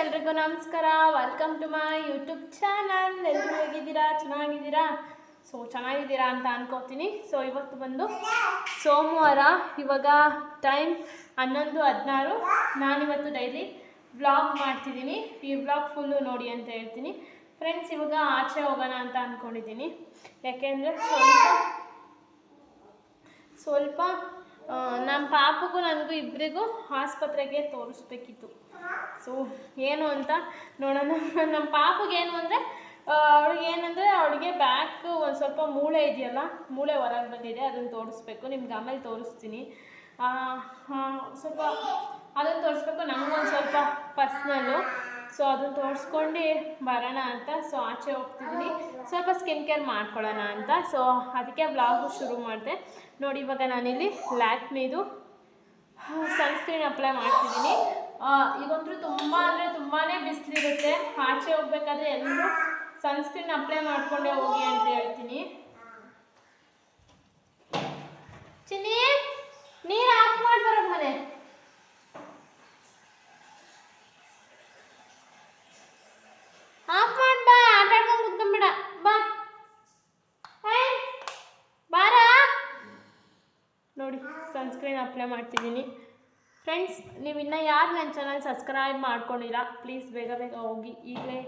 ಎಲ್ರಿಗೂ ನಮಸ್ಕಾರ. Welcome to my YouTube channel ಎಲ್ಲರೂ ಹೇಗಿದ್ದೀರಾ? ಚೆನ್ನಾಗಿದ್ದೀರಾ? ಸೊ ಚೆನ್ನಾಗಿದ್ದೀರಾ ಅಂತ ಅನ್ಕೋತೀನಿ. ಸೊ ಇವತ್ತು ಬಂದು ಸೋಮವಾರ, ಇವಾಗ ಟೈಮ್ ಹನ್ನೊಂದು ಹದಿನಾರು. ನಾನಿವತ್ತು ಡೈಲಿ ವ್ಲಾಗ್ ಮಾಡ್ತಿದ್ದೀನಿ. ಈ ವ್ಲಾಗ್ ಫುಲ್ಲು ನೋಡಿ ಅಂತ ಹೇಳ್ತೀನಿ. ಫ್ರೆಂಡ್ಸ್ ಇವಾಗ ಆಚೆ ಹೋಗೋಣ ಅಂತ ಅಂದ್ಕೊಂಡಿದ್ದೀನಿ ಯಾಕೆಂದರೆ ಸ್ವಲ್ಪ ಸ್ವಲ್ಪ ನಮ್ಮ ಪಾಪಗೂ ನನಗೂ ಇಬ್ಬರಿಗೂ ಆಸ್ಪತ್ರೆಗೆ ತೋರಿಸ್ಬೇಕಿತ್ತು. ಸೊ ಏನು ಅಂತ ನೋಡೋಣ. ನಮ್ಮ ಪಾಪಗೆ ಏನು ಅಂದರೆ ಅವಳಿಗೆ ಏನಂದರೆ, ಅವಳಿಗೆ ಬ್ಯಾಕ್ ಒಂದು ಸ್ವಲ್ಪ ಮೂಳೆ ಇದೆಯಲ್ಲ, ಮೂಳೆ ಹೊರಗೆ ಬಂದಿದೆ, ಅದನ್ನು ತೋರಿಸ್ಬೇಕು. ನಿಮ್ಗೆ ಆಮೇಲೆ ತೋರಿಸ್ತೀನಿ. ಸ್ವಲ್ಪ ಅದನ್ನು ತೋರಿಸ್ಬೇಕು. ನನಗೊಂದು ಸ್ವಲ್ಪ ಪರ್ಸ್ನಲ್ಲು ಸೊ ಅದನ್ನು ತೋರಿಸ್ಕೊಂಡು ಬರೋಣ ಅಂತ. ಸೊ ಆಚೆ ಹೋಗ್ತಿದ್ದೀನಿ ಸ್ವಲ್ಪ ಸ್ಕಿನ್ ಕೇರ್ ಮಾಡ್ಕೊಳ್ಳೋಣ ಅಂತ. ಸೊ ಅದಕ್ಕೆ ಬ್ಲಾಗು ಶುರು ಮಾಡಿದೆ. ನೋಡಿ, ಇವಾಗ ನಾನಿಲ್ಲಿ ಲ್ಯಾಕ್ಮಿದು ಸನ್ಸ್ಕ್ರೀನ್ ಅಪ್ಲೈ ಮಾಡ್ತಿದ್ದೀನಿ ಈಗಂತೂ ತುಂಬಾ ಅಂದರೆ ತುಂಬಾನೇ ಬಿಸಿಲಿರುತ್ತೆ. ಆಚೆ ಹೋಗ್ಬೇಕಾದ್ರೆ ಎಲ್ಲರೂ ಸನ್ಸ್ಕ್ರೀನ್ ಅಪ್ಲೈ ಮಾಡ್ಕೊಂಡೇ ಹೋಗಿ ಅಂತ ಹೇಳ್ತೀನಿ. ಚಿನ್ನಿ, ನೀರು ಆಫ್ ಮಾಡ್ಬಾರ ಮನೆ. ಆಫ್ ಮಾಡ್ ಬಾ, ಆಟ ಆಡ್ಕೊಂಡು ಕುತ್ಕೊಂಬಿಡ ಬಾ. ಬಾರ? ನೋಡಿ ಸನ್ಸ್ಕ್ರೀನ್ ಅಪ್ಲೈ ಮಾಡ್ತಿದ್ದೀನಿ. ಫ್ರೆಂಡ್ಸ್ ನೀವು ಇನ್ನೂ ಯಾರು ನನ್ನ ಚಾನಲ್ ಸಬ್ಸ್ಕ್ರೈಬ್ ಮಾಡ್ಕೊಂಡಿಲ್ಲ ಪ್ಲೀಸ್ ಬೇಗ ಬೇಗ ಹೋಗಿ ಈಗಲೇ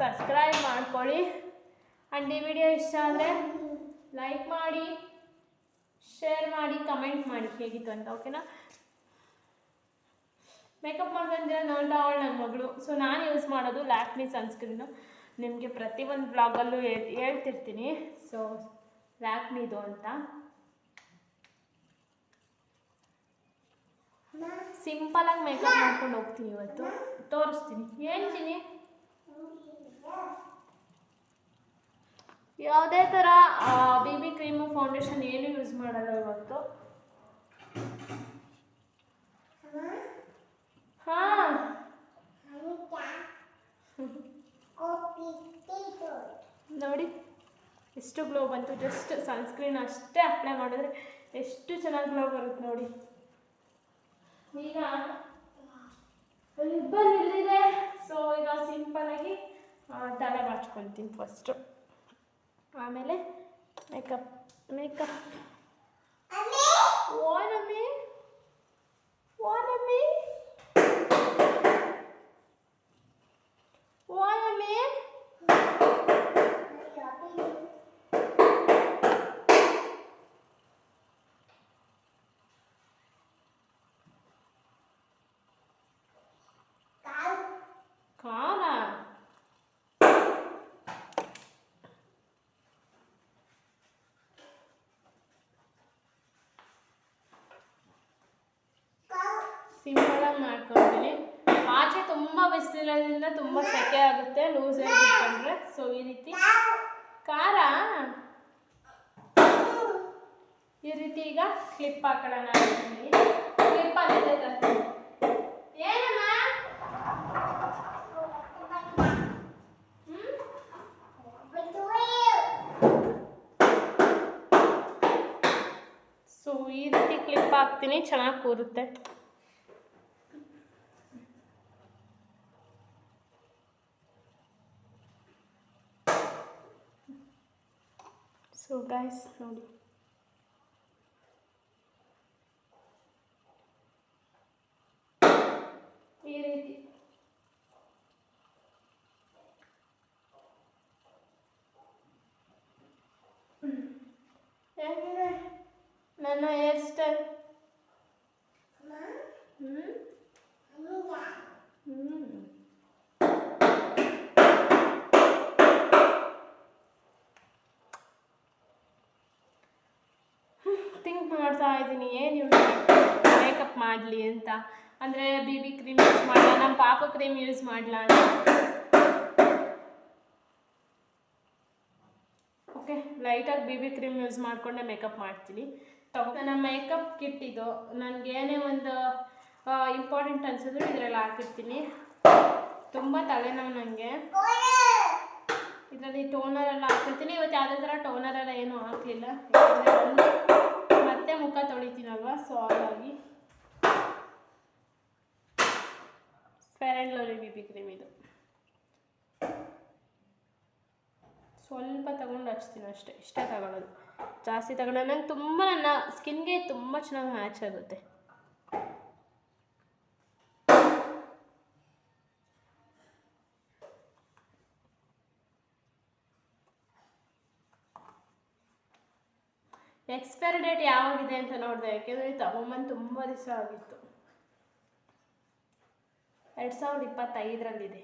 ಸಬ್ಸ್ಕ್ರೈಬ್ ಮಾಡ್ಕೊಳ್ಳಿ. ಆ್ಯಂಡ್ ಈ ವಿಡಿಯೋ ಇಷ್ಟ ಆದರೆ ಲೈಕ್ ಮಾಡಿ ಶೇರ್ ಮಾಡಿ ಕಮೆಂಟ್ ಮಾಡಿ. ಹೇಗಿತ್ತು ಅಂತ ಓಕೆನಾ ಮೇಕಪ್ ಮಾಡ್ಕೊಂಡಿರ ನೋಡ್ತಾ ಅವಳು ನನ್ನ ಮಗಳು. ಸೊ ನಾನು ಯೂಸ್ ಮಾಡೋದು ಲ್ಯಾಕ್ಮಿ ಸನ್ಸ್ಕ್ರೀನು ನಿಮಗೆ ಪ್ರತಿಯೊಂದು ಬ್ಲಾಗಲ್ಲೂ ಹೇಳ್ತಿರ್ತೀನಿ. ಸೊ ಲ್ಯಾಕ್ಮಿದು ಅಂತ. ಸಿಂಪಲಾಗಿ ಮೇಕಪ್ ಮಾಡ್ಕೊಂಡು ಹೋಗ್ತೀನಿ ಇವತ್ತು. ತೋರಿಸ್ತೀನಿ. ಹೇಳ್ತೀನಿ ಯಾವುದೇ ಥರ ಬಿ ಬಿ ಕ್ರೀಮು ಫೌಂಡೇಶನ್ ಏನು ಯೂಸ್ ಮಾಡಲ್ಲ ಇವತ್ತು? ಹಾಂ. ನೋಡಿ, ಎಷ್ಟು ಗ್ಲೋ ಬಂತು. ಜಸ್ಟ್ ಸನ್ಸ್ಕ್ರೀನ್ ಅಷ್ಟೇ ಅಪ್ಲೈ ಮಾಡಿದ್ರೆ ಎಷ್ಟು ಚೆನ್ನಾಗಿ ಗ್ಲೋ ಬರುತ್ತೆ ನೋಡಿ. ಈಗ ರಿಬ್ಬನ್ ಇಲ್ಲಿದೆ. ಸೊ ಈಗ ಸಿಂಪಲಾಗಿ ತಲೆ ಬಾಚ್ಕೊಳ್ತೀನಿ ಫಸ್ಟು ಆಮೇಲೆ ಮೇಕಪ್ ಮೇಕಪ್ ಓನಮ್ಮಿ ಓನಮ್ಮಿ ಓನಮ್ಮಿ ಖಾರ ಸಿಂಪಲಾಗಿ ಮಾಡ್ಕೊಳ್ತೀನಿ ಆಚೆ ತುಂಬ ಬಿಸಿಲಿರೋದ್ರಿಂದ ತುಂಬ ಸೆಕೆ ಆಗುತ್ತೆ ಲೂಸ್ ಆಗಿಟ್ಕೊಂಡ್ರೆ ಸೊ ಈ ರೀತಿ. ಖಾರ? ಈ ರೀತಿ ಈಗ ಕ್ಲಿಪ್ ಅಂತೀನಿ. ಕ್ಲಿಪ್ ಅಲ್ಲಿದೆ ತರ್ತೀನಿ? ಸೊ ಈ ರೀತಿ ಕ್ಲಿಪ್ ಹಾಕ್ತೀನಿ, ಚೆನ್ನಾಗಿ ಕೂರುತ್ತೆ. ಸೊ ಗೈಸ್ ನೋಡಿ ಈ ರೀತಿ ಹೇಗಿದೆ ನನ್ನ ಹೇರ್ ಸ್ಟೈಲ್ ಹ್ಞೂ ಹ್ಞೂ ಏನು ಯೂಸ್ ಮೇಕಪ್ ಮಾಡಲಿ ಅಂತ. ಅಂದರೆ ಬಿ ಬಿ ಕ್ರೀಮ್ ಯೂಸ್ ಮಾಡಲ್ಲ ನಮ್ಮ ಪಾಪ ಕ್ರೀಮ್ ಯೂಸ್ ಮಾಡಲ ಅಂತ. ಓಕೆ ಲೈಟಾಗಿ ಬಿ ಬಿ ಕ್ರೀಮ್ ಯೂಸ್ ಮಾಡಿಕೊಂಡೆ ಮೇಕಪ್ ಮಾಡ್ತೀನಿ. ನನ್ನ ಮೇಕಪ್ ಕಿಟ್ ಇದು. ನನಗೆ ಏನೇ ಒಂದು ಇಂಪಾರ್ಟೆಂಟ್ ಅನ್ಸಿದ್ರು ಇದರಲ್ಲಿ ಹಾಕಿರ್ತೀನಿ. ತುಂಬ ತಲೆನೋವು ನನಗೆ ಇದರಲ್ಲಿ ಟೋನರ್ ಎಲ್ಲ ಹಾಕಿರ್ತೀನಿ. ಇವತ್ತು ಯಾವುದೇ ಥರ ಟೋನರ್ ಎಲ್ಲ ಏನೂ ಹಾಕಲಿಲ್ಲ. ಮತ್ತೆ ಮುಖ ತೊಳಿತೀನಲ್ವ ಸೊ ಹಾಗಾಗಿ fair and lovely B B cream ಇದು ಸ್ವಲ್ಪ ತಗೊಂಡು ಹಚ್ತೀನಿ ಅಷ್ಟೇ. ಇಷ್ಟೇ ತಗೊಳ್ಳೋದು. ಜಾಸ್ತಿ ತಗೊಳ್ಳೋದು. ನಂಗೆ ತುಂಬ ನನ್ನ ಸ್ಕಿನ್ಗೆ ತುಂಬ ಚೆನ್ನಾಗಿ ಮ್ಯಾಚ್ ಆಗುತ್ತೆ. ಎಕ್ಸ್ಪೈರಿ ಡೇಟ್ ಯಾವಾಗಿದೆ ಅಂತ ನೋಡಿದೆ, ಯಾಕೆಂದರೆ ತಗೊಂಬಂದು ತುಂಬ ದಿವಸ ಆಗಿತ್ತು. ಎರಡು ಸಾವಿರದ ಇಪ್ಪತ್ತೈದರಲ್ಲಿದೆ.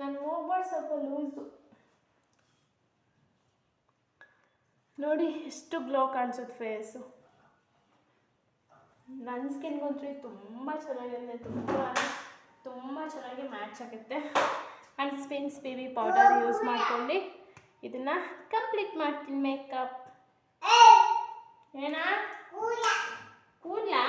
ನಾನು ಹೋಗ್ಬಾರ್ದು ಸ್ವಲ್ಪ ಲೂಸು. ನೋಡಿ ಎಷ್ಟು ಗ್ಲೋ ಕಾಣಿಸುತ್ತೆ ಫೇಸು. ನನ್ನ ಸ್ಕಿನ್ಗಂತೂ ತುಂಬ ಚೆನ್ನಾಗಿದೆ ತುಂಬ ತುಂಬ ಚೆನ್ನಾಗಿ ಮ್ಯಾಚ್ ಆಗುತ್ತೆ. And spins baby powder use ಮಾಡ್ಕೊಂಡು ಇದನ್ನು ಕಂಪ್ಲೀಟ್ ಮಾಡ್ತೀನಿ ಮೇಕಪ್ ಏನಾ? ಕೂದಲಾ?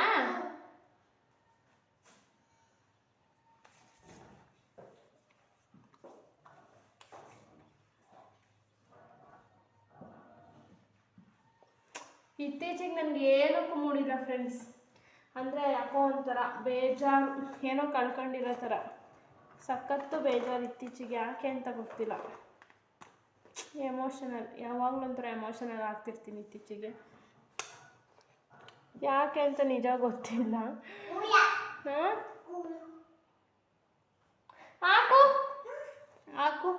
ಇತ್ತೀಚೆಗೆ ನನಗೆ ಏನಕ್ಕೂ ಮೂಡಿಲ್ಲ ಫ್ರೆಂಡ್ಸ್ ಅಂದರೆ ಯಾಕೋ ಒಂಥರ ಬೇಜಾರು, ಏನೋ ಕಳ್ಕೊಂಡಿರೋ ಥರ. ಸಖತ್ತು ಬೇಜಾರು ಇತ್ತೀಚೆಗೆ ಯಾಕೆ ಅಂತ ಗೊತ್ತಿಲ್ಲ. ಎಮೋಷನಲ್ ಯಾವಾಗಲೂ ಒಂಥರ ಎಮೋಷನಲ್ ಆಗ್ತಿರ್ತೀನಿ ಇತ್ತೀಚೆಗೆ. ಯಾಕೆ ಅಂತ ನಿಜ ಗೊತ್ತಿಲ್ಲ. ಹಾಕು. ಹಾಕು.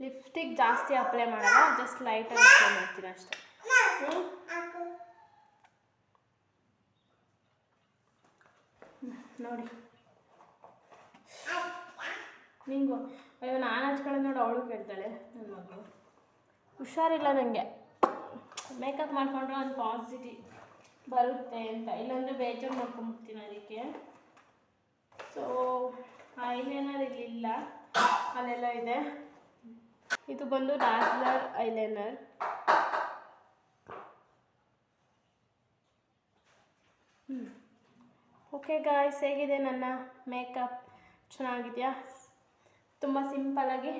ಲಿಪ್ಸ್ಟಿಕ್ ಜಾಸ್ತಿ ಅಪ್ಲೈ ಮಾಡಲ್ಲ ಜಸ್ಟ್ ಲೈಟಾಗಿ ಅಪ್ಲೈ ಮಾಡ್ತೀನಿ ಅಷ್ಟೇ. ಹ್ಞೂ ನೋಡಿ. ನಿಂಗು. ಅಯ್ಯೋ, ನಾನು ಹಚ್ಕೊಳ್ಳೋದು ನೋಡಿ, ಅವಳು ಕೇಳ್ತಾಳೆ ನನ್ನ ಮಗಳು. ಹುಷಾರಿಲ್ಲ ನನಗೆ ಮೇಕಪ್ ಮಾಡಿಕೊಂಡ್ರೆ ಒಂದು ಪಾಸಿಟಿವ್ ಬರುತ್ತೆ ಅಂತ. ಇಲ್ಲಾಂದರೆ ಬೇಜಾರು ಮಾಡ್ಕೊಂಬಿಡ್ತೀನಿ ಅದಕ್ಕೆ. ಸೊ ಐಲೈನರ್ ಇಲ್ಲಿಲ್ಲ ಅಲ್ಲೆಲ್ಲ ಇದೆ. ಇದು ಬಂದು ಡಾರ್ಕ್ಲರ್ ಐಲೈನರ್ ಓಕೆ ಗಾಯ್ಸ್ ಹೇಗಿದೆ ನನ್ನ ಮೇಕಪ್ ಚೆನ್ನಾಗಿದೆಯಾ? ತುಂಬ ಸಿಂಪಲಾಗಿ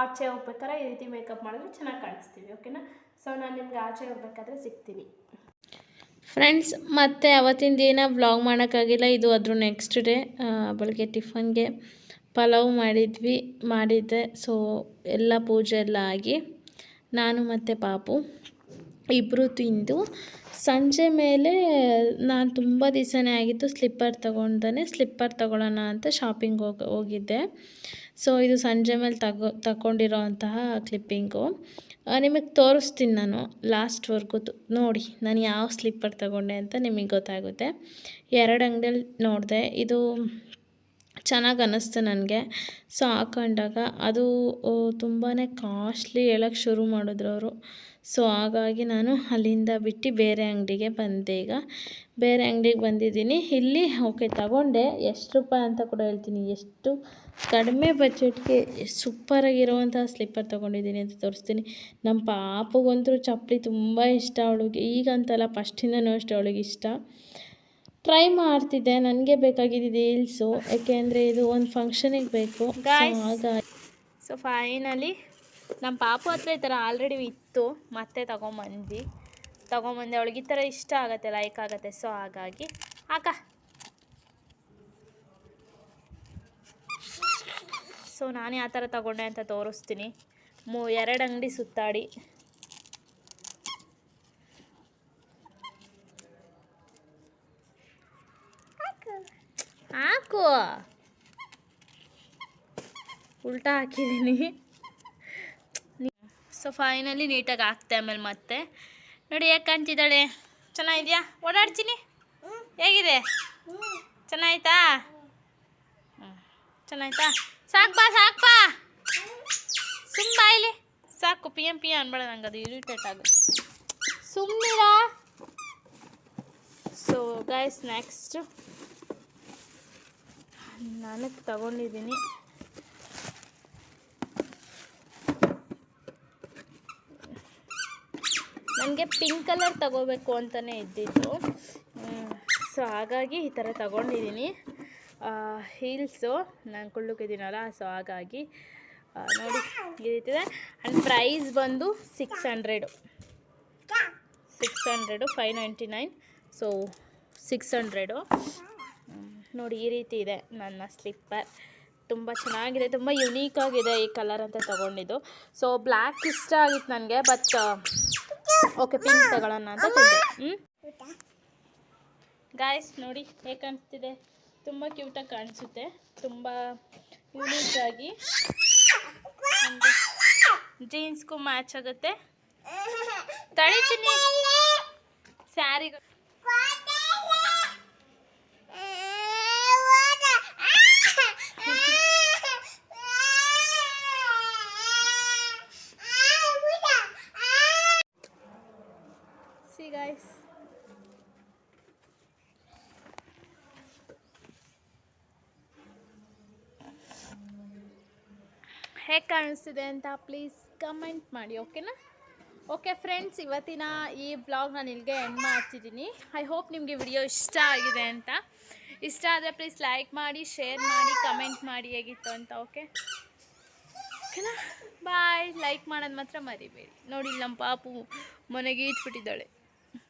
ಆಚೆ ಹೋಗ್ಬೇಕಾದ್ರೆ ಈ ರೀತಿ ಮೇಕಪ್ ಮಾಡಿದ್ರೆ ಚೆನ್ನಾಗಿ ಕಾಣಿಸ್ತೀವಿ ಓಕೆನಾ ಸೊ ನಾನು ನಿಮ್ಗೆ ಆಚೆ ಹೋಗ್ಬೇಕಾದ್ರೆ ಸಿಗ್ತೀನಿ. ಫ್ರೆಂಡ್ಸ್ ಮತ್ತೆ ಅವತ್ತಿನ ದಿನ ವ್ಲಾಗ್ ಮಾಡೋಕ್ಕಾಗಿಲ್ಲ. ಇದು ಅದ್ರ ನೆಕ್ಸ್ಟ್ ಡೇ ಬೆಳಗ್ಗೆ ಟಿಫನ್ಗೆ ಪಲಾವ್ ಮಾಡಿದ್ವಿ, ಮಾಡಿದ್ದೆ. ಸೊ ಎಲ್ಲ ಪೂಜೆ ಎಲ್ಲ ಆಗಿ ನಾನು ಮತ್ತು ಪಾಪು. ಇಬ್ಬರು ತಿಂದು ಸಂಜೆ ಮೇಲೆ ನಾನು ತುಂಬ ದಿವಸನೇ ಆಗಿತ್ತು ಸ್ಲಿಪ್ಪರ್ ತೊಗೊಂಡೇ ಸ್ಲಿಪ್ಪರ್ ತೊಗೊಳ್ಳೋಣ ಅಂತ ಶಾಪಿಂಗ್ ಹೋಗಿ, ಹೋಗಿದ್ದೆ. ಸೊ ಇದು ಸಂಜೆ ಮೇಲೆ ತಗೋ, ತಗೊಂಡಿರೋ ಅಂತಹ ಕ್ಲಿಪ್ಪಿಂಗು ನಿಮಗೆ ತೋರಿಸ್ತೀನಿ ನಾನು ಲಾಸ್ಟ್ವರೆಗೂ ನೋಡಿ ನಾನು ಯಾವ ಸ್ಲಿಪ್ಪರ್ ತಗೊಂಡೆ ಅಂತ ನಿಮಗೆ ಗೊತ್ತಾಗುತ್ತೆ. ಎರಡು ಅಂಗಡಿಯಲ್ಲಿ ನೋಡಿದೆ, ಇದು ಚೆನ್ನಾಗಿ ಅನ್ನಿಸ್ತು ನನಗೆ. ಸೊ ಹಾಕೊಂಡಾಗ ಅದು ತುಂಬಾ ಕಾಸ್ಟ್ಲಿ ಹೇಳೋಕ್ಕೆ ಶುರು ಮಾಡಿದ್ರು ಅವರು. ಸೊ ಹಾಗಾಗಿ ನಾನು ಅಲ್ಲಿಂದ ಬಿಟ್ಟು ಬೇರೆ ಅಂಗಡಿಗೆ ಬಂದೆ ಈಗ. ಬೇರೆ ಅಂಗಡಿಗೆ ಬಂದಿದ್ದೀನಿ. ಇಲ್ಲಿ ಓಕೆ ತಗೊಂಡೆ. ಎಷ್ಟು ರೂಪಾಯಿ ಅಂತ ಕೂಡ ಹೇಳ್ತೀನಿ. ಎಷ್ಟು ಕಡಿಮೆ ಬಜೆಟ್ಗೆ ಸೂಪರಾಗಿರುವಂಥ ಸ್ಲಿಪ್ಪರ್ ತೊಗೊಂಡಿದ್ದೀನಿ ಅಂತ ತೋರಿಸ್ತೀನಿ. ನಮ್ಮ ಪಾಪಗಂತೂ ಚಪ್ಪಲಿ ತುಂಬ ಇಷ್ಟ ಅವಳಿಗೆ. ಈಗಂತಲ್ಲ ಫಸ್ಟಿಂದನೂ ಅಷ್ಟೇ ಅವಳಿಗೆ ಇಷ್ಟ. ಟ್ರೈ ಮಾಡ್ತಿದ್ದೆ. ನನಗೆ ಬೇಕಾಗಿದ್ದು ಹೀಲ್ಸು ಯಾಕೆಂದರೆ ಇದು ಒಂದು ಫಂಕ್ಷನಿಗೆ ಬೇಕು. ಹಾಗಾಗಿ ಸೊ ಫೈನಲಿ ನಮ್ಮ ಪಾಪು ಹತ್ರ ಈ ಥರ ಆಲ್ರೆಡಿ ಇತ್ತು ಮತ್ತೆ ತೊಗೊಂಬಂದ್ವಿ. ತೊಗೊಂಬಂದೆ ಅವಳಿಗೆ ಈ ಥರ ಇಷ್ಟ ಆಗತ್ತೆ ಲೈಕ್ ಆಗತ್ತೆ ಸೊ ಹಾಗಾಗಿ. ಅಕ್ಕ ಸೊ ನಾನು ಯಾವ ಥರ ತಗೊಂಡೆ ಅಂತ ತೋರಿಸ್ತೀನಿ. ಮೂ ಎರಡು ಅಂಗಡಿ ಸುತ್ತಾಡಿ. ಹಾಕು. ಉಲ್ಟಾ ಹಾಕಿದ್ದೀನಿ. ಸೊ ಫೈನಲಿ ನೀಟಾಗಿ ಹಾಕ್ತೆ ಆಮೇಲೆ ಮತ್ತೆ. ನೋಡಿ ಹೇಗೆ ಕಾಣ್ತಿದ್ದಾಳೆ? ಚೆನ್ನಾಗಿದೆಯಾ? ಓಡಾಡ್ತೀನಿ? ಹೇಗಿದೆ? ಚೆನ್ನಾಯ್ತಾ? ಚೆನ್ನಾಯ್ತಾ? ಸಾಕು ಬಾ ಸಾಕು ಬಾ ಇಲ್ಲಿ. ಸಾಕು ಪಿ ಎಂ ಪಿ ಅನ್ಬೇಡ ನಂಗೆ, ಅದು ಇರಿಟೇಟ್ ಆಗುತ್ತೆ ಸುಮ್ಮನಿರಾ ಸೊ ಗಾಯ್ಸ್ ನೆಕ್ಸ್ಟು ನನಗೆ ತಗೊಂಡಿದ್ದೀನಿ. ನನಗೆ ಪಿಂಕ್ ಕಲರ್ ತಗೋಬೇಕು ಅಂತಲೇ ಇದ್ದಿತ್ತು ಸೊ ಹಾಗಾಗಿ ಈ ಥರ ತಗೊಂಡಿದ್ದೀನಿ ಹೀಲ್ಸು ನಾನು ಕುಳ್ಳುಕಿದ್ದೀನಲ್ಲ ಸೊ ಹಾಗಾಗಿ ನೋಡಿ ಇದೆ. ಆ್ಯಂಡ್ ಪ್ರೈಸ್ ಬಂದು six hundred six hundred five ninety nine so six hundred ನೋಡಿ ಈ ರೀತಿ ಇದೆ ನನ್ನ ಸ್ಲಿಪ್ಪರ್ ತುಂಬ ಚೆನ್ನಾಗಿದೆ, ತುಂಬ ಯುನೀಕಾಗಿದೆ ಈ ಕಲರ್ ಅಂತ ತೊಗೊಂಡಿದ್ದು. ಸೊ ಬ್ಲ್ಯಾಕ್ ಇಷ್ಟ ಆಗಿತ್ತು ನನಗೆ ಬಟ್ ಓಕೆ ಪಿಂಕ್ ತಗೊಳ್ಳೋಣ ಅಂತ ತಂದೆ. ಹ್ಞೂ ಗಾಯ್ಸ್ ನೋಡಿ ಹೇಗೆ ಕಾಣಿಸ್ತಿದೆ? ತುಂಬ ಕ್ಯೂಟಾಗಿ ಕಾಣಿಸುತ್ತೆ. ತುಂಬ ಯೂನಿಕ್ ಆಗಿ. ಜೀನ್ಸ್ಗೂ ಮ್ಯಾಚ್ ಆಗುತ್ತೆ. ತಳಿ ಚಿನ್ನಿ. ಸ್ಯಾರಿ ಹೇಗೆ ಕಾಣಿಸ್ತಿದೆ ಅಂತ ಪ್ಲೀಸ್ ಕಮೆಂಟ್ ಮಾಡಿ ಓಕೆನಾ ಓಕೆ ಫ್ರೆಂಡ್ಸ್ ಇವತ್ತಿನ ಈ ಬ್ಲಾಗ್ ನಾನು ಇಲ್ಲಿಗೆ ಎಂಡ್ ಮಾಡ್ತಿದ್ದೀನಿ. ಐ ಹೋಪ್ ನಿಮಗೆ ವಿಡಿಯೋ ಇಷ್ಟ ಆಗಿದೆ ಅಂತ. ಇಷ್ಟ ಆದರೆ ಪ್ಲೀಸ್ ಲೈಕ್ ಮಾಡಿ ಶೇರ್ ಮಾಡಿ ಕಮೆಂಟ್ ಮಾಡಿ ಹೇಗಿತ್ತು ಅಂತ ಓಕೆ ಓಕೆನಾ ಬಾಯ್ ಲೈಕ್ ಮಾಡೋದು ಮಾತ್ರ ಮರಿಬೇಡಿ. ನೋಡಿ ನಮ್ಮ ಪಾಪು ಮನೆಗೆ ಈಟ್ಬಿಟ್ಟಿದ್ದಾಳೆ